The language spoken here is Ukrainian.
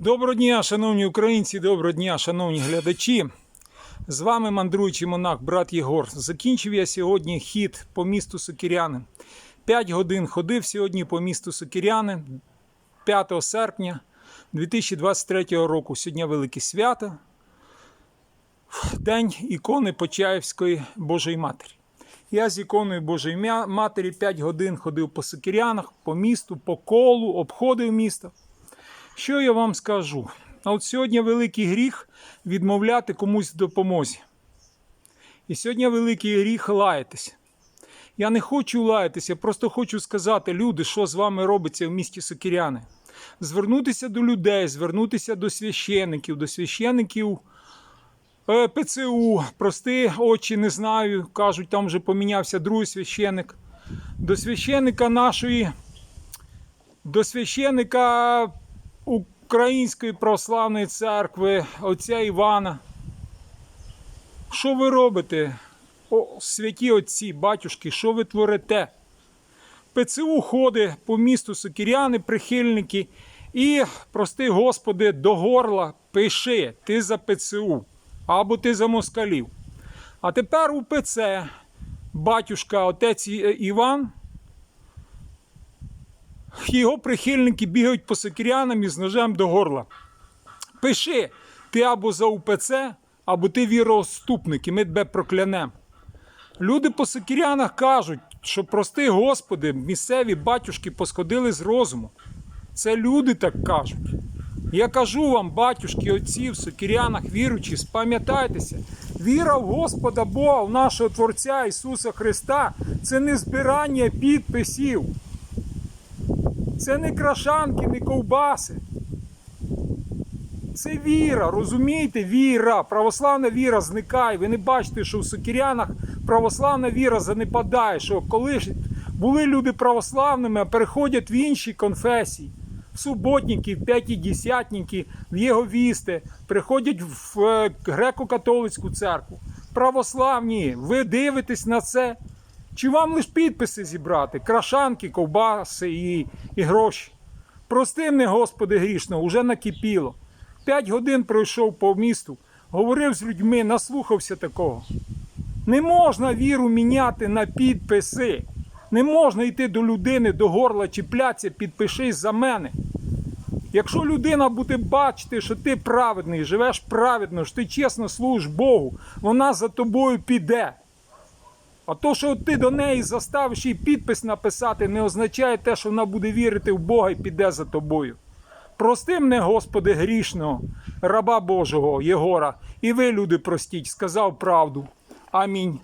Доброго дня, шановні українці, доброго дня, шановні глядачі. З вами мандруючий монах, брат Єгор. Закінчив я сьогодні хід по місту Сокиряни. 5 годин ходив сьогодні по місту Сокиряни 5 серпня 2023 року. Сьогодні велике свято. День ікони Почаївської Божої Матері. Я з іконою Божої Матері 5 годин ходив по Сокирянах, по місту, по колу, обходив місто. Що я вам скажу? От сьогодні великий гріх відмовляти комусь в допомозі. І сьогодні великий гріх лаятися. Я не хочу лаятися, просто хочу сказати, люди, що з вами робиться в місті Сокиряни. Звернутися до людей, звернутися до священиків, до священиків е, ПЦУ. Прости очі не знаю. Кажуть, там вже помінявся другий священик. До священика нашої, до священика Української православної церкви, отця Івана. Що ви робите? О, святі отці, батюшки, що ви творите? ПЦУ ходить по місту Сокіряни, прихильники, і, прости Господи, до горла пиши, ти за ПЦУ або ти за москалів. А тепер у ПЦ батюшка, отець Іван, його прихильники бігають по сокирянам із ножем до горла. Пиши, ти або за УПЦ, або ти віроступник, і ми тебе проклянемо. Люди по сокирянах кажуть, що прости Господи, місцеві батюшки посходили з розуму. Це люди так кажуть. Я кажу вам, батюшки, отці в сокирянах, віруючі, спам'ятайтеся, віра в Господа Бога, в нашого Творця Ісуса Христа це не збирання підписів. Це не крашанки, не ковбаси. Це віра, розумієте? Віра. Православна віра зникає. Ви не бачите, що в Сокирянах православна віра занепадає, що коли ж були люди православними, а переходять в інші конфесії, в суботники, в п'ятидесятники, в єговісти, приходять в е, греко-католицьку церкву. Православні, ви дивитесь на це. Чи вам лише підписи зібрати? Крашанки, ковбаси і, і гроші. Прости мене, Господи, грішно, уже накипіло. П'ять годин пройшов по місту, говорив з людьми, наслухався такого. Не можна віру міняти на підписи. Не можна йти до людини, до горла чіплятися, підпишись за мене. Якщо людина буде бачити, що ти праведний, живеш праведно, що ти чесно служиш Богу, вона за тобою піде. А то, що ти до неї заставиш їй підпис написати, не означає те, що вона буде вірити в Бога і піде за тобою. Прости мене, Господи, грішного, раба Божого Єгора, і ви, люди, простіть, сказав правду. Амінь.